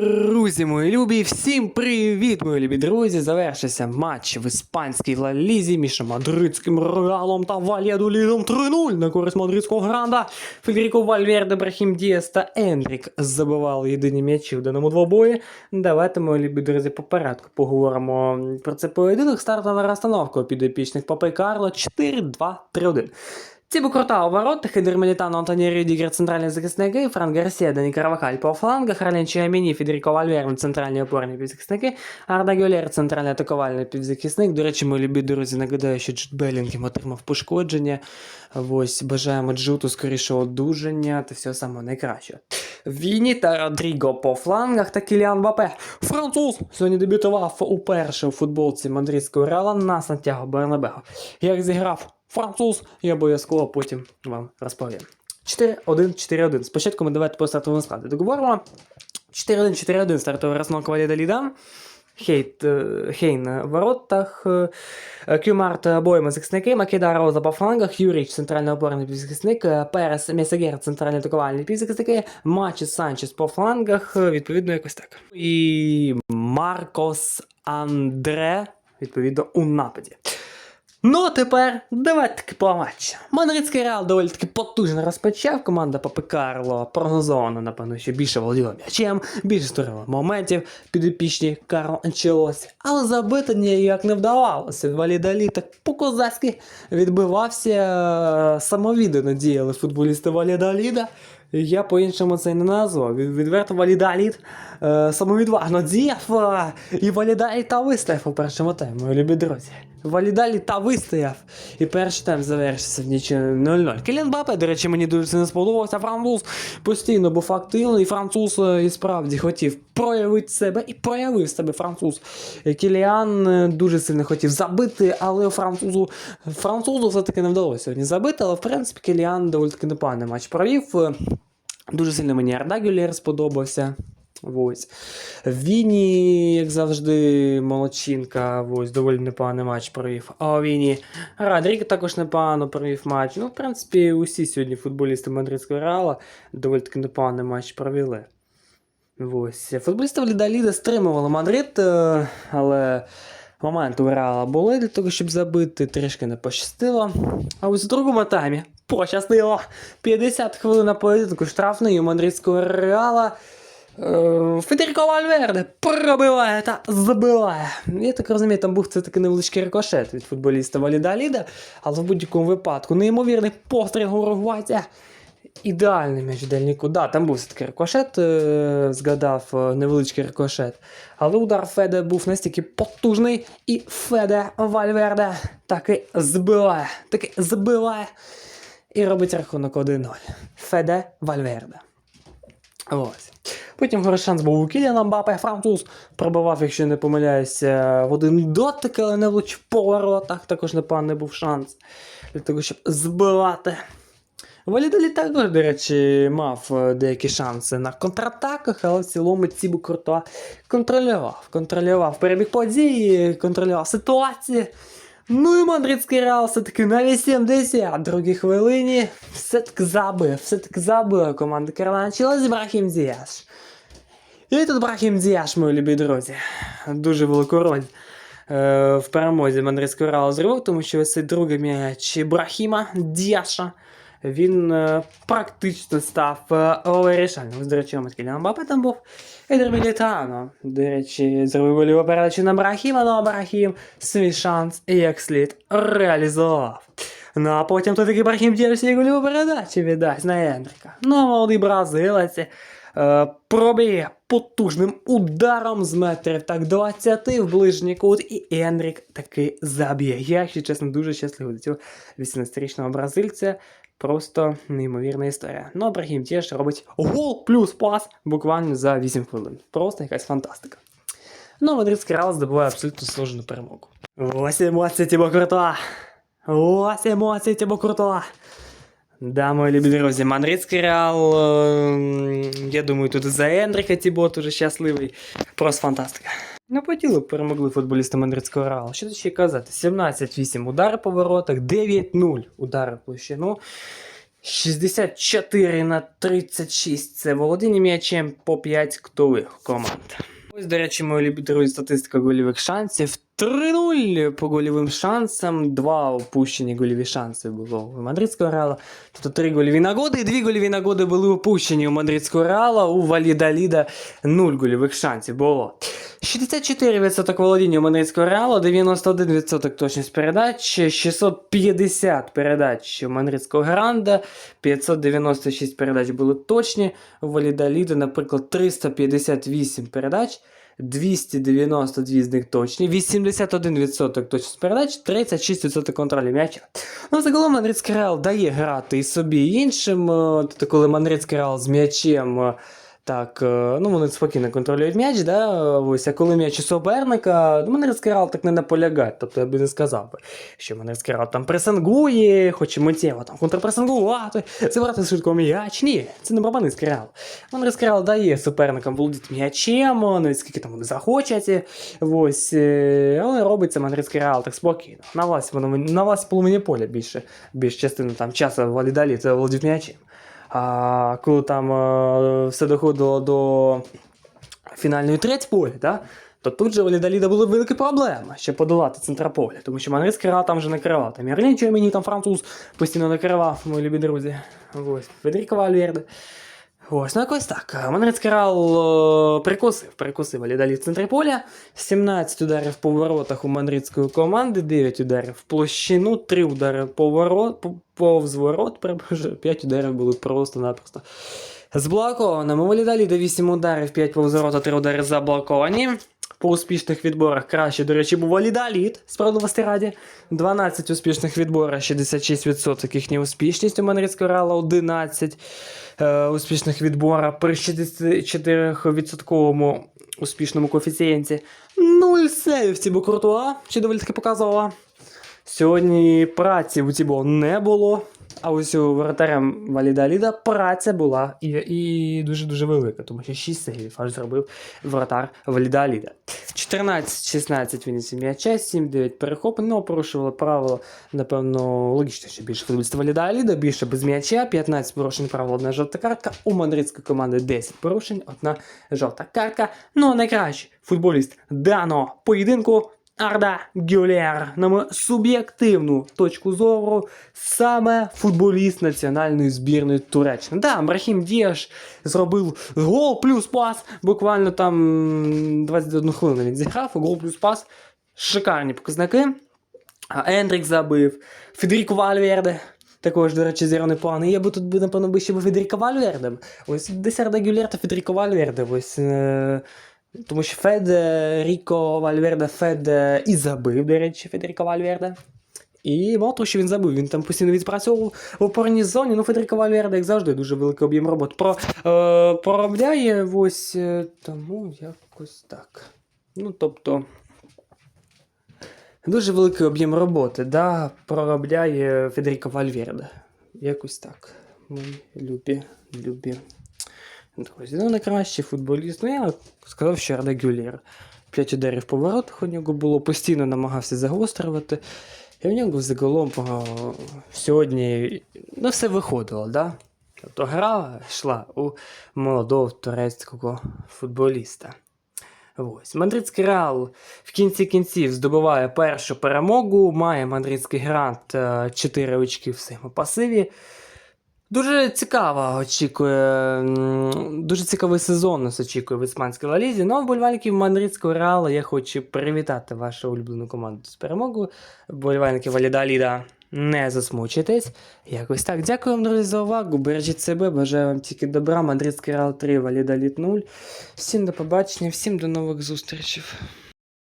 Друзі мої любі, всім привіт, мої любі друзі! Завершився матч в іспанській Ла Лізі між мадридським Реалом та Вальядолідом 3-0 на користь мадридського гранда. Федеріко Вальверде, Брахім Дієс та Ендрік забивали єдині м'ячі в даному двобої. Давайте, мої любі друзі, по порядку поговоримо про це поєдинок. Стартова розстановка підопічних Папи Карло 4-2-3-1. Тібо Крута у воротах, Антоні Рюдігер, центральні захисники, Франк Гарсія, Дані Каравахаль по флангах, Рален Чиаміні, Федеріко Вальверн, центральні опорні півзахисники, Арда Гюлєр, центральний атакувальний півзахисник. До речі, мої любі друзі, нагадаю, що Джуд Белінгем отримав пошкодження. Ось, бажаємо Джуту скорішого одужання та всього самого найкращого. Віні та Родріго по флангах та Кіліан Бапе. Француз сьогодні дебютував уперше у футболці мадридського Реала на Сантьяго Бернабего. Як зіграв француз, я обов'язково потім вам розповім. 4-1-4-1. Спочатку ми давайте по стартовому складу договоримо. 4-1-4-1 стартова розновка Валіда Ліда. Хейт, е, Хейн на воротах, е, Кюмарт обоїми захисники, Македа Роза по флангах, Юріч центральний опорний півзахисник, е, Перес Месагер центральний атакувальний півзахисники, Мачіс Санчес по флангах, е, відповідно якось так. І Маркос Андре, відповідно, у нападі. Ну, а тепер давайте таки по матчу. Мадридський Реал доволі таки потужно розпочав. Команда Папи Карло прогнозовано, напевно, ще більше володіла м'ячем, більше створила моментів підопічні Карло Анчелосі. Але забити ніяк не вдавалося. Валідалі так по-козацьки відбивався. е, Самовіддано діяли футболісти Валідаліда. Я по-іншому це не назвав. Відверто Валідаліт е, самовідважно діяв е, і Валідаліт та вистояв у першому таймі, любі друзі. Валідаліт та вистояв. І перший тайм завершився в нічі 0-0. Кіліан Бапе, до речі, мені дуже не сподобався. Француз постійно був активний. Француз е, і справді хотів проявити себе і проявив себе француз. Кіліан е, дуже сильно хотів забити, але французу, французу все-таки не вдалося сьогодні забити, але в принципі Кіліан доволі таки непоганий матч провів. Е, Дуже сильно мені Арда Гюлєр сподобався. Ось. Віні, як завжди, молодчинка, ось, доволі непоганий матч провів. А у Віні Радрік також непогано провів матч. Ну, в принципі, усі сьогодні футболісти Мадридського Реала доволі таки непоганий матч провели. Ось. Футболісти Ліда стримували Мадрид, е, але моменти у Реала були для того, щоб забити, трішки не пощастило. А ось у другому таймі пощастило. 50 хвилин на поєдинку штрафний у мадридського Реала. Е, Федеріко Вальверде пробиває та забиває. Я так розумію, там був це такий невеличкий рикошет від футболіста Валіда Ліда, але в будь-якому випадку неймовірний постріл уругвайця. Ідеальний м'яч дальніку. Да, там був все-таки рикошет, е, згадав е, невеличкий рикошет. Але удар Феде був настільки потужний, і Феде Вальверде таки збиває, таки збиває і робить рахунок 1-0. Феде Вальверде. Ось. Потім шанс був у Кіліана Мбапе, француз пробивав, якщо не помиляюся, в один дотик, але не влучив по воротах. Також непоганий був шанс для того, щоб збивати. Валідалі також, до речі, мав е, деякі шанси на контратаках, але в цілому Цібу Куртуа контролював. Контролював перебіг події, контролював ситуації. Ну і мадридський Реал все-таки на 82 хвилині все-таки забив, все-таки забив команда Карла Анчелозі Брахім Діяш. І тут Брахім Діяш, мої любі друзі. Дуже велику роль е, в перемозі мадридського Реалу зробив, тому що ось цей другий м'яч Брахіма Діаша. Він е, практично став е, вирішальним. До речі, Маткіля Мбапе там був. Едер Мілітано. До речі, зробив голіву передачу на Брахіма, але Брахім свій шанс як слід реалізував. Ну а потім то таки Брахім Діаш і голіву віддасть на Ендрика. Ну, а молодий бразилець проб'є потужним ударом з метрів так 20 в ближній кут, і Енрік таки заб'є. Я, якщо чесно, дуже щасливий до цього 18-річного бразильця. Просто неймовірна історія. Ну, а Брахім Діаш робить гол плюс пас буквально за 8 хвилин. Просто якась фантастика. Ну, Мадридський Реал здобуває абсолютно сложну перемогу. Ось емоції Тібо Куртуа. Ось емоції Тібо Куртуа. Да, мої любі друзі, Мадридський Реал, е, я думаю, тут за Ендрика Тібот уже щасливий. Просто фантастика. Ну, по перемогли футболісти Мадридського Реалу. Що ще казати? 17-8 удари по воротах, 9-0 удари в площину. 64 на 36 це володіння м'ячем по 5 ктових команд. Ось, до речі, мої любі друзі, статистика гольових шансів. 3-0 по гольовим шансам, два опущені гольові шанси було у мадридського реала. Тобто три гольові нагоди, і дві гольові нагоди були опущені у мадридського реала, у Валідаліда 0 гольових шансів було. 64% володіння у мадридського реала, 91% точність передач, 650 передач у мадридського гранда, 596 передач були точні. У Валідаліда, наприклад, 358 передач. 292 з них точні, 81% точність передач, 36% контролю м'яча. Ну, загалом Мадридський Реал дає грати і собі і іншим. коли Мадридський Реал з м'ячем. Так, е, ну вони спокійно контролюють м'яч, да? ось, а коли м'яч у суперника, ну, Мадридський Реал так не наполягає. Тобто я би не сказав би, що Реал там пресингує, хоче миттєво там контрпресингувати, забрати швидко м'яч. Ні, це не Мадридський Реал. Мадридський дає суперникам володіти м'ячем, навіть скільки там вони захочуть. Ось, е, але робиться Реал так спокійно. На воно- на власті половині поля більше, більш частину там часу Валідалі це володів м'ячем. А коли там а, все доходило до фінальної треть поля, да? то тут же у Лідаліда були великі проблеми, щоб подолати центра поля, тому що Манрис Реал там вже накривав. Там Ярлінчо мені там француз постійно накривав, мої любі друзі. Ось, Федеріко Вальверде. Ось, ну якось так. Мадридський Реал е, прикусив, прикусив Лідалі в центрі поля. 17 ударів по воротах у мадридської команди, 9 ударів в площину, 3 удари по ворот, повз ворот, перепрошую, 5 ударів були просто-напросто. Зблокованими у Лідалі до 8 ударів, 5 повз ворота, 3 удари заблоковані. По успішних відборах краще, до речі, був Валідаліт, справедливості раді. 12 успішних відборах, 66% їхня успішність у Мадридського Реала, 11 е, успішних відбора при 64% успішному коефіцієнті. 0 сейвів Тібо Куртуа, що доволі таки показувала. Сьогодні праці у Тібо не було. А ось у воротарем Валідаліда праця була і, і дуже-дуже велика, тому що 6 сейвів аж зробив воротар Валідаліда. 14-16 виніс м'яча, 7-9 перехоплень, ну, порушували правило, напевно, логічно, що більше футболістів Валідаліда, більше без м'яча, 15 порушень правил, одна жовта картка, у мадридської команди 10 порушень, одна жовта картка. Ну, а найкращий футболіст даного поєдинку Арда Гюлєр, на мою суб'єктивну точку зору, саме футболіст національної збірної Туреччини. Да, Брахім Діаш зробив гол плюс пас. Буквально там 21 хвилину він зіграв, гол плюс пас. Шикарні показники. Ендрік забив, Федеріко Вальверде. Також, до речі, зірний план. Я би тут, би, напевно, ще був Федеріко Вальвердем. Ось Десерда Гюлєр та Федеріко Вальверде. Ось, е, тому що Фед е, Ріко Вальверде Фед е, і забив, до речі, Федеріко Вальверде. І мало того, що він забив, він там постійно відпрацьовував в опорній зоні. Ну, Федеріко Вальверде, як завжди, дуже великий об'єм робот. Про, е, проробляє ось е, тому якось так. Ну, тобто. Дуже великий об'єм роботи, да, проробляє Федеріко Вальверде. Якось так. Мої любі, любі. Друзі, ну найкращий футболіст. Ну, я сказав, що Гюлєр. П'ять ударів по воротах у нього було, постійно намагався загострювати. І в нього загалом сьогодні ну, все виходило, да? Тобто гра йшла у молодого турецького футболіста. Ось. Мадридський Реал в кінці кінців здобуває першу перемогу, має мадридський грант 4 очки в своєму пасиві. Дуже цікаво очікує, дуже цікавий сезон нас очікує в іспанській лалізі. Ну, а вболівальників мадридського реала я хочу привітати вашу улюблену команду з перемогою. Вболівальники Валідаліда, не засмучуйтесь. Якось так. Дякую вам, друзі, за увагу. Бережіть себе, бажаю вам тільки добра. Мадридський Реал 3, Валідаліт 0. Всім до побачення, всім до нових зустрічей.